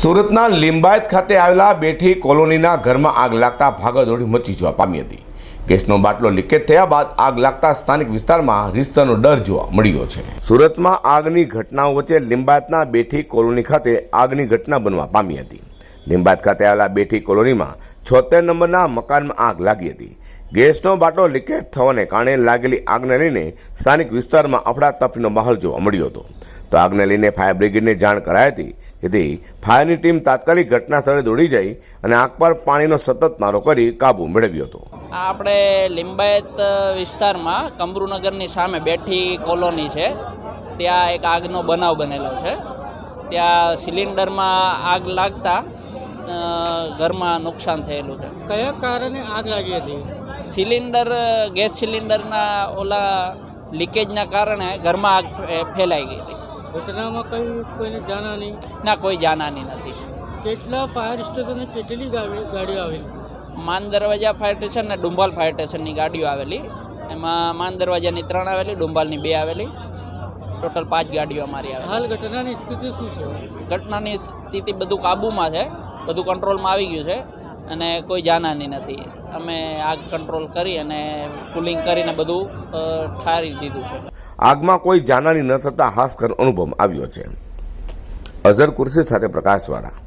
સુરતના લિંબાયત ખાતે આવેલા બેઠી કોલોનીના ઘરમાં આગ લાગતા ભાગદોડી મચી જોવા પામી હતી. ગેસનો બાટલો લીકેજ થયા બાદ આગ લાગતા સ્થાનિક વિસ્તારમાં રીતસરનો ડર જોવા મળ્યો છે. સુરતમાં આગની ઘટનાઓ વચ્ચે લિંબાયતના બેઠી કોલોની ખાતે આગની ઘટના બનવા પામી હતી. લિંબાયત ખાતે આવેલા બેઠી કોલોનીમાં છોતેર નંબરના મકાનમાં આગ લાગી હતી. ગેસનો બાટલો લીકેજ થવાને કારણે લાગેલી આગને લઈને સ્થાનિક વિસ્તારમાં અફડાતફડીનો માહોલ જોવા મળ્યો હતો. તો આગને લઈને ફાયર બ્રિગેડને જાણ કરાઈ હતી. જેથી ફાયરની ટીમ તાત્કાલિક ઘટના સ્થળે દોડી જઈ અને આગ પર પાણીનો સતત મારો કરી કાબુ મેળવ્યો હતો. આપણે લિંબાયત વિસ્તારમાં કમરૂનગરની સામે બેઠી કોલોની છે. ત્યાં એક આગનો બનાવ બનેલો છે. ત્યાં સિલિન્ડરમાં આગ લાગતા ઘરમાં નુકસાન થયેલું છે. કયા કારણે આગ લાગી હતી? સિલિન્ડર ગેસ સિલિન્ડરના ઓલા લીકેજના કારણે ઘરમાં આગ ફેલાઈ ગયેલી ઘટનામાં કઈ કોઈને જાણવાની ના કોઈ જાનહાની નથી. કેટલા ફાયર સ્ટેશને કેટલી ગાડીઓ આવેલી? માન દરવાજા ફાયર સ્ટેશન ને ડુંબાલ ફાયર સ્ટેશનની ગાડીઓ આવેલી. એમાં માન દરવાજાની ત્રણ આવેલી ડુંબાલની બે આવેલી. ટોટલ પાંચ ગાડીઓ અમારી આવે હાલ ઘટનાની સ્થિતિ શું છે? ઘટનાની સ્થિતિ બધું કાબૂમાં છે. બધું કંટ્રોલમાં આવી ગયું છે. અને કોઈ જાનહાની નથી. અમે આગ કંટ્રોલ કરી અને કુલિંગ કરીને બધું ઠારી દીધું છે. આગમાં કોઈ જાનહાની ન થતા હાસ્કર અનુભવ આવ્યો છે. અઝર કુર્સી સાથે પ્રકાશવાળા.